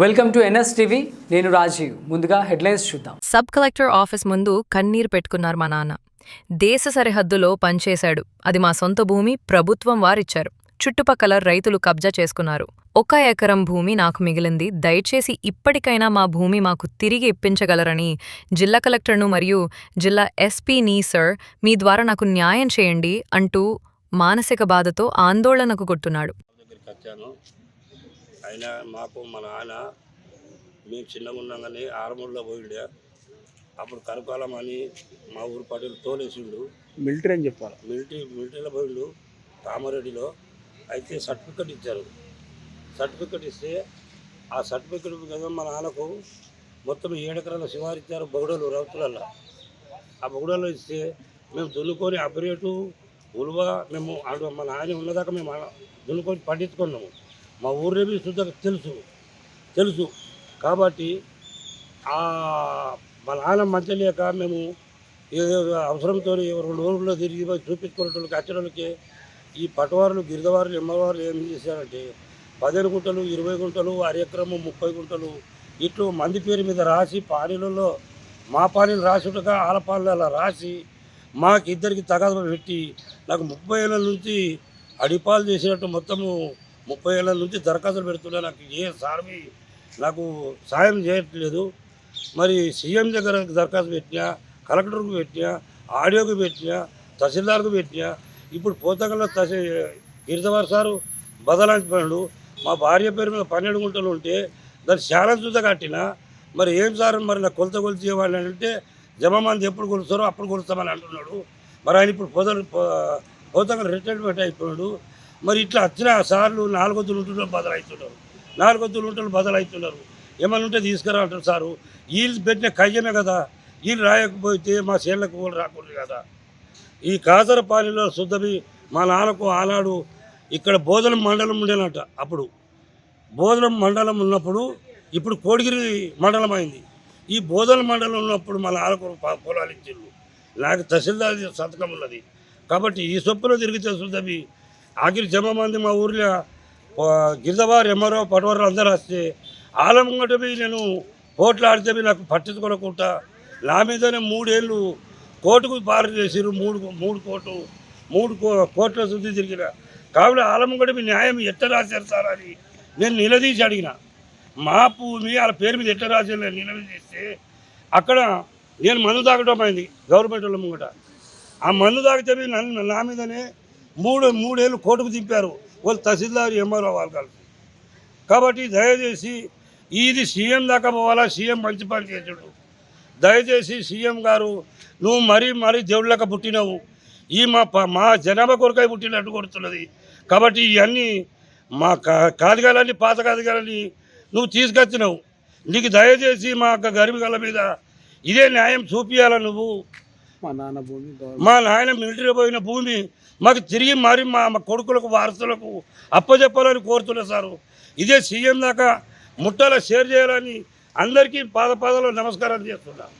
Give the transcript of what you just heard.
Welcome to NS TV. నేను రాజీవ్. ముందుగా headlines చూద్దాం. సబ్ కలెక్టర్ ఆఫీస్ ముందు కన్నీరు పెట్టుకున్నారు మా నాన్న. దేశ సరిహద్దులో పనిచేశాడు. అది మా సొంత భూమి ప్రభుత్వం వారిచ్చారు. చుట్టుపక్కల రైతులు కబ్జా చేసుకున్నారు. ఒక ఎకరం భూమి నాకు మిగిలింది. దయచేసి ఇప్పటికైనా మా భూమి మాకు తిరిగి ఇప్పించగలరని జిల్లా కలెక్టర్ను మరియు జిల్లా ఎస్పీని సర్ మీ ద్వారా నాకు న్యాయం చేయండి అంటూ మానసిక బాధతో ఆందోళనకు కొట్టున్నాడు. అయినా మాకు మా నాన్న మేము చిన్నగా ఉన్నాగానే ఆరమూడలో పోయిండే. అప్పుడు కరకాలం అని మా ఊరు పటేలు తోలేసిండు. మిలిటరీ అని చెప్పాలి? మిలిటరీ మిలిటరీలో పోయిండు కామారెడ్డిలో. అయితే సర్టిఫికెట్ ఇచ్చారు. సర్టిఫికెట్ ఇస్తే ఆ సర్టిఫికెట్ కదా మా నాన్నకు మొత్తం ఏడెకరాల శివారు ఇచ్చారు బొగడలు రౌతులల్లో. ఆ బొగడలో ఇస్తే మేము దున్నుకొని అపరేటు ఉలువ మేము మా నాయన ఉన్నదాకా మేము దున్నుకొని పండించుకున్నాము. మా ఊర్లో శుద్ధ తెలుసు తెలుసు. కాబట్టి మా నాన్న మంచి లేక మేము ఏదో అవసరంతో రెండు ఊళ్ళో తిరిగి చూపించుకునేటోళ్ళకి అచ్చడానికి ఈ పటవారులు గిరిజవారులు ఎమ్మవారులు ఏం చేశారంటే పదిహేను గుంటలు ఇరవై గుంటలు అర ఎకరము ముప్పై గుంటలు ఇట్లు మంది పేరు మీద రాసి పానీలలో మా పానీలు రాసుటగా ఆల పానీలు అలా రాసి మాకు ఇద్దరికి తగాద పెట్టి నాకు ముప్పై ఏళ్ళ నుంచి అడిపాలు చేసినట్టు మొత్తము ముప్పై ఏళ్ళ నుంచి దరఖాస్తులు పెడుతున్నా నాకు ఏ సార్వి నాకు సాయం చేయట్లేదు. మరి సీఎం దగ్గర దరఖాస్తు పెట్టినా కలెక్టర్కు పెట్టినా ఆడియోకి పెట్టినా తహసీల్దార్కు పెట్టినా ఇప్పుడు పోతగల తహసీ గిరిజవారు సారు బదలాంచిపోయాడు మా భార్య పేరు మీద పన్నెండు గుంటలు ఉంటే దాన్ని చాలా చూత కట్టినా మరి ఏం సార్ మరి నా కొలత కొలిచి ఇవ్వాలి అంటే జమ మంది ఎప్పుడు కొలుస్తారో అప్పుడు కొలుస్తామని అంటున్నాడు. మరి ఆయన ఇప్పుడు పోత పోతగల రిటైర్మెంట్ అయిపోయాడు. మరి ఇట్లా వచ్చిన సార్లు నాలుగొద్దులు ఉంటున్నారు బదలవుతున్నారు. నాలుగొద్దులు ఉంటున్నారు బదలవుతున్నారు. ఏమైనా ఉంటే తీసుకురా అంటారు సారు. వీళ్ళు పెట్టిన కయ్యమే కదా. వీళ్ళు రాయకపోతే మా చేళ్ళకు కూడా రాకూడదు కదా. ఈ కాసరపాలిలో శుద్ధమి మా నాన్నకు ఆనాడు ఇక్కడ బోధన మండలం ఉండేనంట అప్పుడు. బోధన మండలం ఉన్నప్పుడు ఇప్పుడు కోడిగిరి మండలం అయింది. ఈ బోధన మండలం ఉన్నప్పుడు మా నాన్నకు పొలాలు ఇచ్చిండ్రు. నాకు తహసీల్దార్ సంతకం ఉన్నది. కాబట్టి ఈ సొప్పులో తిరిగితే శుద్ధమి ఆఖరి జమ మంది మా ఊర్లో గిరిజవారు ఎమ్మరో పటవారు అందరూ వస్తే ఆలమంగట మీ నేను ఓట్లు ఆడితే నాకు పట్టించుకోనకుండా నా మీదనే మూడేళ్ళు కోర్టుకు పారు చేసిరు మూడు మూడు కోట్లు మూడు కో కోట్ల శుద్ధి తిరిగిన. కాబట్టి ఆలంగడ మీ న్యాయం ఎట్ట రాశారు సార్ అని నేను నిలదీసి అడిగిన. మా భూమి వాళ్ళ పేరు మీద ఎట్ట రాశారు నేను నిలదీస్తే అక్కడ నేను మందు తాగడం అయింది గవర్నమెంట్ వాళ్ళ ముంగట. ఆ మందు తాగితే నన్ను నా మీదనే మూడు మూడేళ్ళు కోర్టుకు దింపారు. వాళ్ళు తహసీల్దార్ ఎంఆర్ఓ వాళ్ళు కలిసి. కాబట్టి దయచేసి ఇది సీఎం దాకా పోవాలా? సీఎం మంచి పని చేసాడు. దయచేసి సీఎం గారు నువ్వు మరీ మరీ దేవుళ్ళక పుట్టినవు. ఈ మా ప- మా జనాభా కొరకై పుట్టినట్టు కొడుతున్నది. కాబట్టి ఇవన్నీ మా కా- పాత కాదిగాలని నువ్వు తీసుకొచ్చినావు. నీకు దయచేసి మా యొక్క గరిబిగల మీద ఇదే న్యాయం చూపించాలా నువ్వు? మా నాన్న భూమి మా నాయన మిలిటరీ పోయిన భూమి మాకు తిరిగి మరి మా మా కొడుకులకు వారసులకు అప్పచెప్పాలని కోరుతున్నా సారు. ఇదే సీఎం దాకా ముట్టాల షేర్ చేయాలని అందరికీ పాద పాదాలు నమస్కారం చేస్తున్నాను